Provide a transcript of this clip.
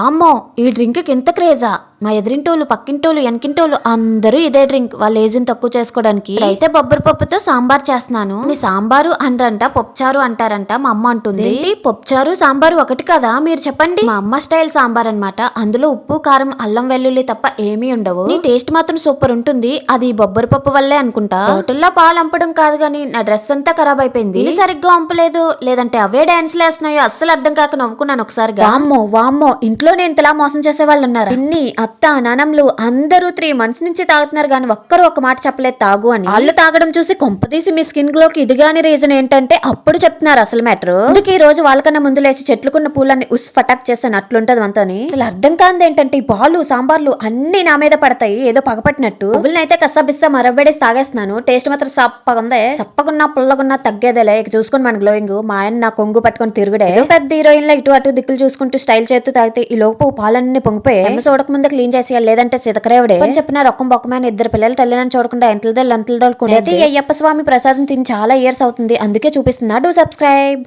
అమ్మో ఈ డ్రింక్ ఎంత క్రేజా? మా ఎదిరింటోళ్ళు పక్కింటోళ్ళు వెనకింటోళ్ళు అందరూ ఇదే డ్రింక్. వాళ్ళ ఏజ్ని తక్కువ చేసుకోవడానికి. అయితే బొబ్బరి పప్పుతో సాంబార్ చేస్తున్నాను. ఈ సాంబారు అనరంట పప్పుచారు అంటారంట మా అమ్మ అంటుంది. పప్పుచారు సాంబారు ఒకటి కదా? మీరు చెప్పండి. మా అమ్మ స్టైల్ సాంబార్ అన్నమాట. అందులో ఉప్పు కారం అల్లం వెల్లుల్లి తప్ప ఏమీ ఉండవు. నీ టేస్ట్ మాత్రం సూపర్ ఉంటుంది. అది బొబ్బరి పప్పు వల్లే అనుకుంటా. హోటల్లో పాలు అంపడం కాదు గానీ నా డ్రెస్ అంతా ఖరాబ్ అయిపోయింది. సరిగ్గా అంపలేదు లేదంటే అవే డాన్స్ వేస్తున్నాయో అస్సలు అర్థం కాక నవ్వుకున్నాను ఒకసారిగా. వామ్మో వామ్మో ఇంట్లో నేను ఇంతలా మోసం చేసే వాళ్ళు ఉన్నారు? పిన్ని అత్త నానమ్లు అందరూ త్రీ మంత్స్ నుంచి తాగుతున్నారు కానీ ఒక్కరు ఒక మాట చెప్పలేదు తాగు అని. వాళ్ళు తాగడం చూసి కొంపదీసి మీ స్కిన్ గ్లోకి ఇది గాని రీజన్ ఏంటంటే అప్పుడు చెప్తున్నారు అసలు మ్యాటర్. అందుకే ఈ రోజు వాళ్ళకన్నా ముందు లేచి చెట్లుకున్న పూలన్నీ ఉస్ ఫటాక్ చేస్తాను అట్లుంటది అంతని అసలు అర్థం కాంది ఏంటంటే ఈ పాలు సాంబార్లు అన్ని నా మీద పడతాయి ఏదో పగపట్టినట్టు. అయితే కస్సా బిస్సా మరబడేసి తాగేస్తున్నాను. టేస్ట్ మాత్రం సప్పగా ఉంది సప్పగున్నా పుల్లగున్నా తగ్గేదేలే. ఇక చూసుకుని మన గ్లోయింగ్ మా ఆయన నా కొంగు పట్టుకొని తిరుగుడే. పెద్ద హీరోయిన్ ఇటు అటు దిక్కులు చూసుకుంటూ స్టైల్ చేస్తూ తాగితే ఈ లోపు పాలన్నీ పొంగిపోయి ఎమ్మ చూడక ముందు క్లీన్ చేసేయాలి లేదంటే సితకరేవుడే. అని చెప్పిన రొక్కం బొక్కమైన ఇద్దరు పిల్లలు తల్లిని చూడకుండా ఎంతలదో లంతలదో కూడా అయ్యప్ప స్వామి ప్రసాదం తిని చాలా ఇయర్స్ అవుతుంది. అందుకే చూపిస్తున్నా. Do subscribe